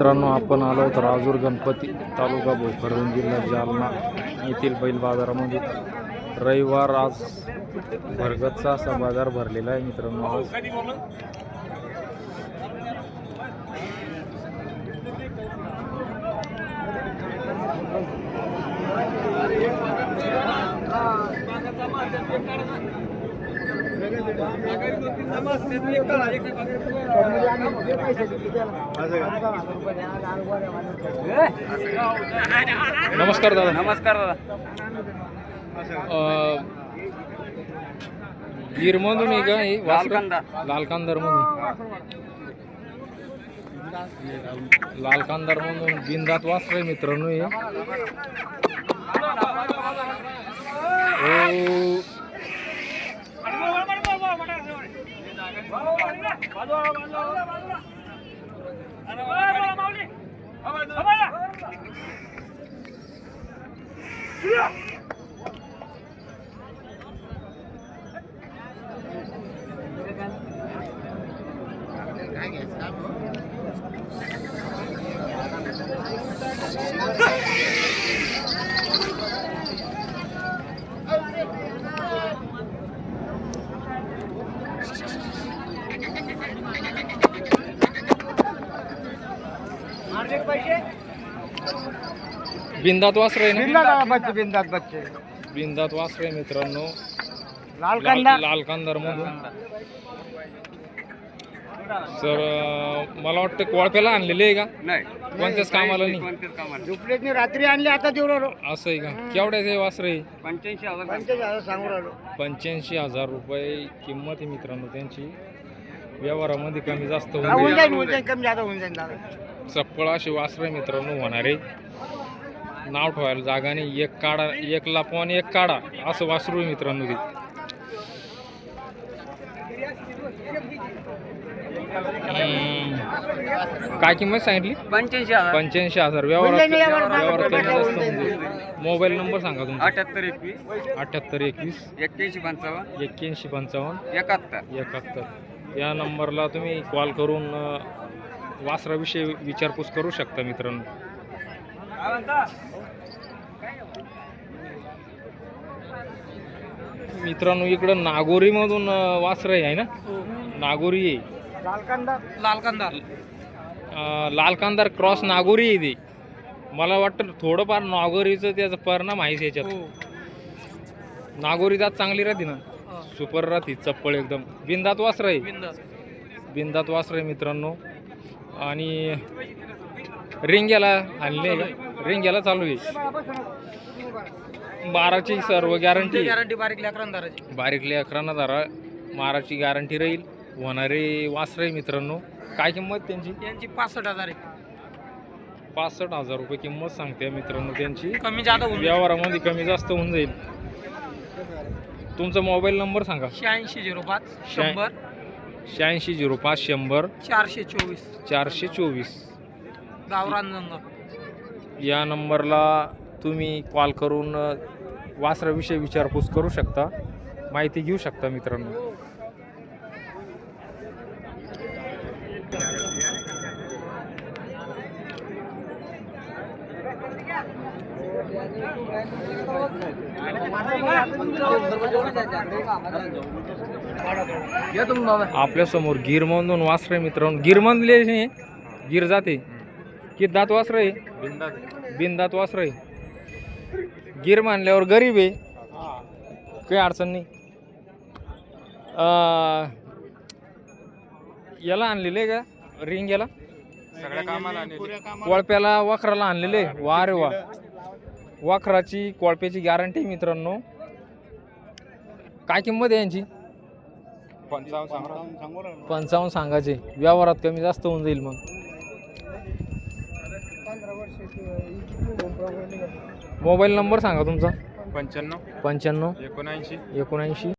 मित्रांनो आपण आलो आहोत राजूर गणपती तालुका भोकरदन जिल्हा जालना येथील बैल बाजारामध्ये. रविवार आज भरगतचा असा बाजार भरलेला आहे मित्रांनो आज. नमस्कार दादा. नमस्कार दादा. गिरमधून का? हे? लालकांदा. लालकांदर मधून लाल कांदार म्हणून बिंदात वासर मित्रांनो हे. ओ, बिंदात वासर आहे ना बिंदात बच्चे बिंदात बच्चे बिंदात वासर आहे मित्रांनो लाल लाल कांदा लाल कांदार मधून सर मला वाटतं कोळप्याला आणलेले आहे का? नाही. कोणत्याच कामाला नाही कामाला. झोपलेतनी रात्री आणले आता तेवढं असं आहे का? केवढ्याचे वासर आहे पंच्याऐंशी हजार. पंच्याऐंशी हजार सांगू राहिलो पंच्याऐंशी हजार रुपये किंमत आहे मित्रांनो त्यांची. व्यवहारामध्ये कमी जास्त हा, होऊन होऊन जाईल. जाईल होऊन जाईल कमी जादा होऊन जाईल दादा. चप्पळ अशी वासर आहे मित्रांनो होणारे नाव ठेवायला जागा नाही. एक काढा एक लापवान एक काढा. असं वासरू आहे मित्रांनो ते. काय किंमत सांगितली? पंच्याऐंशी हजार. पंच्याऐंशी हजार. व्यवहारात म्हणजे नाही, व्यवहारात व्यवहारात कमी व्यवहारात जास्त होऊन जाईल. मोबाईल नंबर सांगा तुमचा. अठ्याहत्तर एकवीस. अठ्याहत्तर एकवीस. एक्क्याऐंशी पंचावन्न. एक्क्याऐंशी पंचावन्न. एकाहत्तर. एकाहत्तर. या नंबरला तुम्ही कॉल करून वासराविषयी विचारपूस करू शकता मित्रांनो. मित्रांनो इकडं नागोरीमधून वासरं आहे ना? नागोरी आहे. लाल कांदा लाल कांदा अ, लाल कांदार क्रॉस नागोरी आहे ती. मला वाटतं थोडंफार नागोरीचं त्याचा परिणाम आहेच याच्यात. नागोरी दात चांगली राहते ना? सुपर राहते चप्पळ एकदम. बिंदात वासर आहे. बिंदात वासर आहे मित्रांनो. आणि रिंग्याला आणले. रिंग्याला चालू आहे. बाराची सर्व गॅरंटी गॅरंटी बारीक लेकरांदाराची बारीकले अकरांना धरा. माराची गॅरंटी राहील. होणारे वासर मित्रांनो काय किंमत त्यांची? यांची पासष्ट हजार आहे. पासष्ट हजार रुपये किंमत सांगते मित्रांनो त्यांची. कमी जादा व्यवहारामध्ये कमी जास्त होऊन जाईल. तुमचा मोबाईल नंबर सांगा. शहाऐंशी झिरो पाच शंभर. शहाऐंशी झिरो पाच शंभर. चारशे चोवीस. चारशे चोवीस. गावरान या नंबरला तुम्ही कॉल करून वासराविषयी विचारपूस करू शकता. माहिती घेऊ शकता मित्रांनो. आपल्यासमोर गिरमधून वासर मित्रांनो. गिरमधले गिर जाते. किती दात वासर आहे. बिनदात वासर आहे. गिर मानल्यावर गरीब आहे. काही अडचण नाही. अं, याला आणलेले का? रिंग याला? सगळ्या कामाला कोळप्याला वखराला आणलेले वा रे वा. वखराची कोळप्याची गॅरंटी मित्रांनो. काय किंमत आहे यांची? पंचावन्न सांगायचे. व्यवहारात कमी जास्त होऊन जाईल मग. मोबाईल नंबर सांगा तुमचा. पंच्याण्णव. पंच्याण्णव. एकोणऐंशी. एकोणऐंशी.